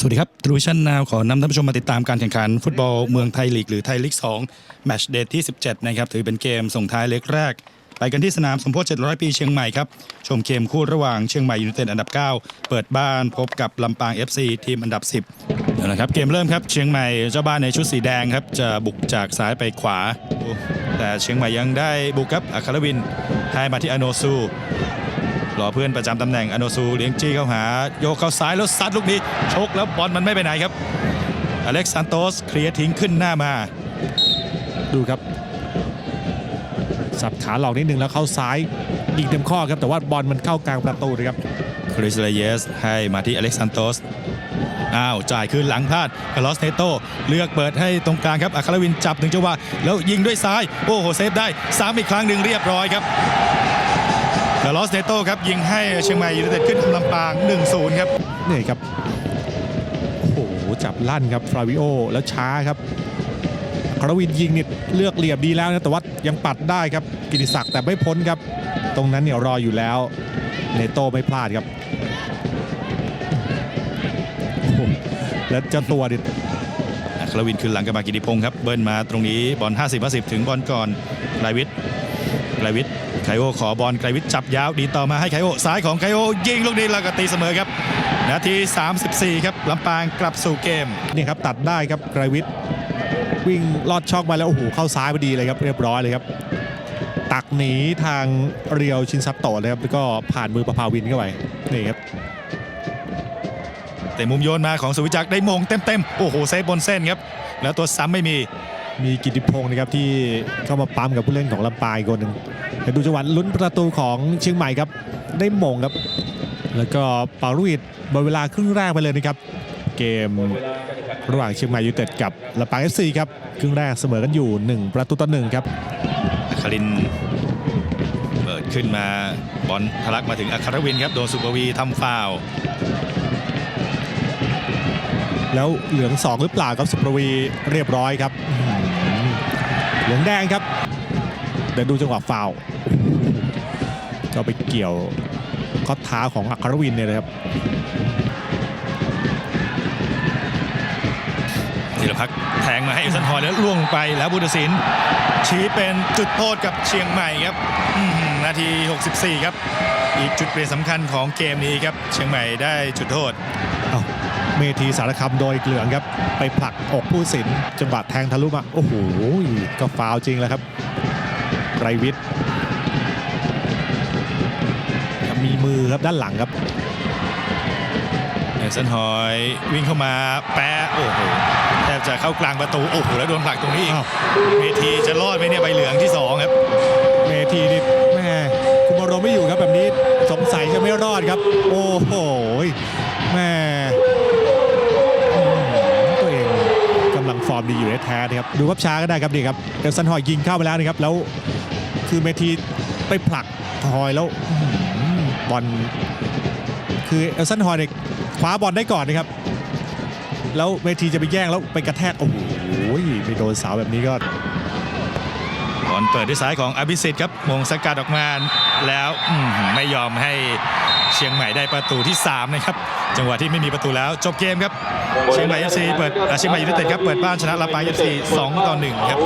สวัสดีครับทรูชั่นนาวขอนำท่านผู้ชมมาติดตามการแข่งขัน ฟุตบอลเมืองไทยลีกหรือไทยลีก2แมตช์เดทที่ 17 นะครับ ถือเป็นเกมส่งท้ายเล็กแรก ไปกันที่สนามสมโพธิ700 ปีเชียงใหม่ครับ ชมเกมคู่ระหว่างเชียงใหม่ยูไนเต็ดอันดับ 9 เปิดบ้านพบกับลำปาง FC ทีมอันดับ 10เอาละครับเกมเริ่มครับเชียงใหม่เจ้าบ้านในชุดสีแดงครับจะบุกจากซ้ายไปขวา แต่เชียงใหม่ยังได้บุกครับอัครวินให้มาที่อโนซู รอเพื่อนประจำตำแหน่งอโนซูเลี้ยงจี้เข้าหา โยกเข้าซ้ายแล้วซัดลูกนี้ ชกแล้วบอลมันไม่ไปไหนครับ อเล็กซานโตสเคลียร์ทิ้งขึ้นหน้ามา ดูครับ สับขาหลอกนิดนึงแล้วเข้าซ้ายยิงเต็มข้อครับ แต่ว่าบอลมันเข้ากลางประตูนะครับคริสเลเยสให้มาที่อเล็กซานโตสอ้าว จ่ายคืนหลังพลาดคาร์ลอสเนโตเลือกเปิดให้ตรงกลางครับอัครวินจับถึงจังหวะแล้วยิงด้วยซ้าย โอ้โห เซฟได้ ซ้ำอีกครั้งหนึ่งเรียบร้อยครับ คาร์ลอสเนโตครับยิงให้เชียงใหม่ยูไนเต็ดขึ้นนำลำปาง 1-0 ครับนี่ครับโอ้โหจับลั่นครับฟราวิโอแล้วช้าครับคารวินยิงนี่เลือกเหลี่ยมดีแล้วนะแต่ว่ายังปัดได้ครับกิติศักดิ์แต่ไม่พ้นครับ ตรงนั้นเนี่ยรออยู่แล้วเนโตไม่พลาดครับโอ้โหแล้วเจ้าตัวเนี่ยอัครวินคืนหลังกับมากิติพงศ์ครับเบิ้ลมาตรงนี้บอล 50 50 ถึงบอลก่อนไกรวิทย์ ไกรวิทย์ไคโอขอบอลไกรวิทย์จับยาวดีต่อมาให้ไคโอซ้ายของไคโอยิงลูกนี้แล้วก็ตีเสมอครับ นาที 34 ครับลำปางกลับสู่เกมนี่ครับตัดได้ครับไกรวิทย์วิ่งลอดช่องมาแล้วโอ้โหเข้าซ้ายพอดีเลยครับเรียบร้อยเลยครับ ตักหนีทางเรียวชินซัตโตะเลยครับแล้วก็ผ่านมือประภาวินเข้าไปนี่ครับแต่มุมโยนมาของสุวิจักรได้มงเต็มๆโอ้โหเซฟบนเส้นครับ แล้วตัวซ้ำไม่มี มีกิติพงศ์นะครับที่เข้ามาปั๊มกับผู้เล่นของลำปางอีกคนหนึ่งเดี๋ยวดูจังหวะลุ้นประตูของเชียงใหม่ครับได้มงครับ แล้วก็เปาลุยดหมดเวลาครึ่งแรกไปเลยนะครับ เกมระหว่างเชียงใหม่ยูไนเต็ดกับลำปางเอฟซีครับครึ่งแรกเสมอกันอยู่ 1 ประตูต่อหนึ่งครับอัครินทร์เปิดขึ้นมาบอลทะลักมาถึงอัครวินครับโดนสุปวีทำฟาวล์แล้วเหลือง 2 หรือเปล่าครับสุประวีเรียบร้อยครับอื้อหือ เหลืองแดงครับเดี๋ยวดูจังหวะฟาวล์ก็ไปเกี่ยวข้อเท้าของอัครวินเนี่ยนะครับธีรพักษ์แทงมาให้เอลซันฮอยแล้วล่วงลงไปแล้วบุตรศิลป์ชี้เป็นจุดโทษกับเชียงใหม่ครับอื้อหือนาที 64 ครับ อีกจุดเปลี่ยนสำคัญของเกมนี้ครับ เชียงใหม่ได้จุดโทษ เอ้าเมทีสารคำโดยเหลืองครับ ไปผลักอกผู้สินจังหวะแทงทะลุมา โอ้โห ก็ฟาวล์จริงแล้วครับ ไรวิทย์มีมือครับด้านหลังครับเอลซันฮอยวิ่งเข้ามาแปะโอ้โหแทบจะเข้ากลางประตู โอ้โห แล้วโดนผลักตรงนี้อีกอ้าวเมทีจะรอดไหมเนี่ยใบเหลืองที่ 2 ครับ ดีอยู่แท้ๆนะครับดูภาพช้าก็ได้ครับนี่ครับเอลซันฮอยยิงเข้าไปแล้วนะครับแล้วคือเมทีไปผลักฮอยแล้วบอลคือเอลซันฮอยเนี่ยคว้าบอลได้ก่อนนะครับ แล้วเมทีจะไปแย่งแล้วไปกระแทกโอ้โหไปโดนเสาแบบนี้ก็บอลเปิดด้วยซ้ายของอภิสิทธิ์ครับมงสกัดออกมาแล้วไม่ยอมให้ เชียงใหม่ได้ประตูที่ 3 นะครับ จังหวะที่ไม่มีประตูแล้วจบเกมครับ เชียงใหม่เอฟซีเปิดอะเชียงใหม่ยูไนเต็ดครับเปิดบ้านชนะลำปางเอฟซี2ต่อ1ครับ